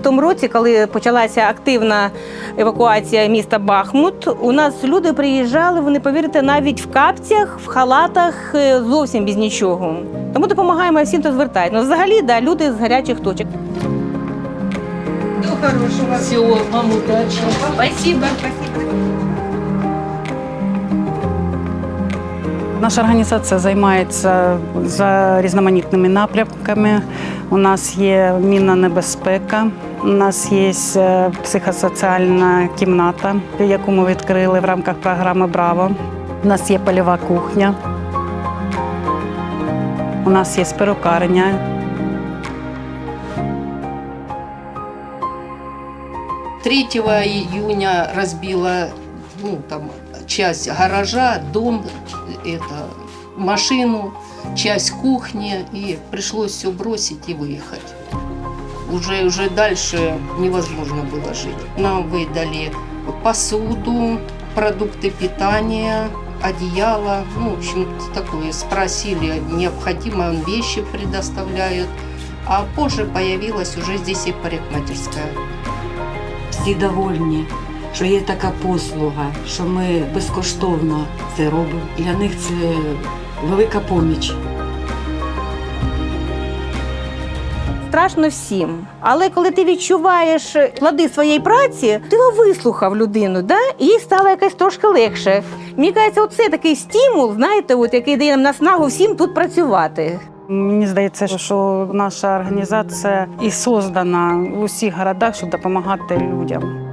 В тому році, коли почалася активна евакуація міста Бахмут, у нас люди приїжджали, ви не повірите, навіть в капцях, в халатах, е, зовсім без нічого. Тому допомагаємо всім, хто звертає. Ну, взагалі, да, люди з гарячих точок. До хорошого. Всего вам удачи. Спасибо, спасибо. Наша організація займається за різноманітними напрямками. У нас є мінна небезпека, у нас є е, психосоціальна кімната, яку ми відкрили в рамках програми Браво. У нас є польова кухня. У нас є перукарня. Третьего июня разбила ну, там, часть гаража, дом, это, машину, часть кухни, и пришлось все бросить и выехать. Уже, уже дальше невозможно было жить. Нам выдали посуду, продукты питания, одеяло, ну, в общем, такое. Спросили необходимое, вещи предоставляют. А позже появилась уже здесь и парикмахерская. всі довольні, що є така послуга, що ми безкоштовно це робимо. Для них це велика поміч. Страшно всім. Але коли ти відчуваєш плоди своєї праці, ти вислухав людину, да? і їй стало якось трошки легше. Мені кажеться, оце такий стимул, знаєте, от, який дає нам наснагу всім тут працювати. Мені здається, що наша організація і создана в усіх городах, щоб допомагати людям.